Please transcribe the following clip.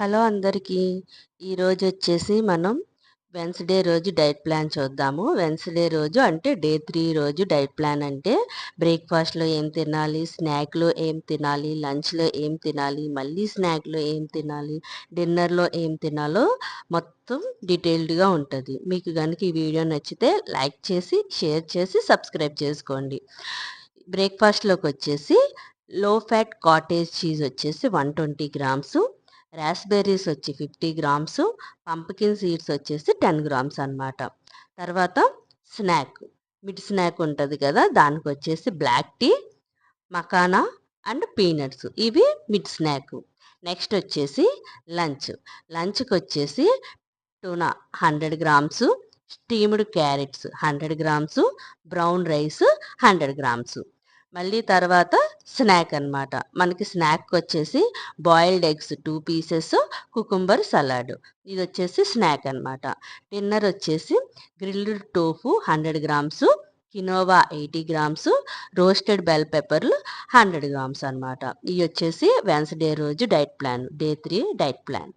Hello అందరికీ. ఈరోజు వచ్చేసి మనం వెన్స్డే రోజు డైట్ ప్లాన్ చూద్దాము. వెన్స్డే రోజు అంటే డే త్రీ రోజు డైట్ ప్లాన్ అంటే బ్రేక్ఫాస్ట్లో ఏం తినాలి స్నాక్లో ఏం తినాలి లంచ్లో ఏం తినాలి మళ్ళీ స్నాక్లో ఏం తినాలి డిన్నర్లో ఏం తినాలో మొత్తం డీటెయిల్డ్గా ఉంటుంది. మీకు కనుక ఈ వీడియో నచ్చితే లైక్ చేసి షేర్ చేసి సబ్స్క్రైబ్ చేసుకోండి. బ్రేక్ఫాస్ట్లోకి వచ్చేసి లో ఫ్యాట్ కాటేజ్ చీజ్ వచ్చేసి వన్ ట్వంటీ గ్రామ్స్ రాస్బెర్రీస్ వచ్చి ఫిఫ్టీ గ్రామ్స్ పంపకిన్ సీడ్స్ వచ్చేసి టెన్ గ్రామ్స్ అనమాట తర్వాత స్నాక్ మిడ్ స్నాక్ ఉంటుంది కదా దానికి వచ్చేసి black tea makhana and peanuts. ఇవి మిడ్ స్నాక్. నెక్స్ట్ వచ్చేసి లంచ్. లంచ్కి వచ్చేసి tuna hundred grams steamed carrots hundred grams brown rice hundred grams. మళ్ళీ తర్వాత స్నాక్ అనమాట మనకి స్నాక్ వచ్చేసి boiled eggs two pieces cucumber salad. ఇది వచ్చేసి స్నాక్ అనమాట డిన్నర్ వచ్చేసి grilled tofu hundred grams quinoa eighty grams roasted bell పెప్పర్లు hundred grams అనమాట ఇవి వచ్చేసి వెన్స్డే రోజు diet plan day three diet plan.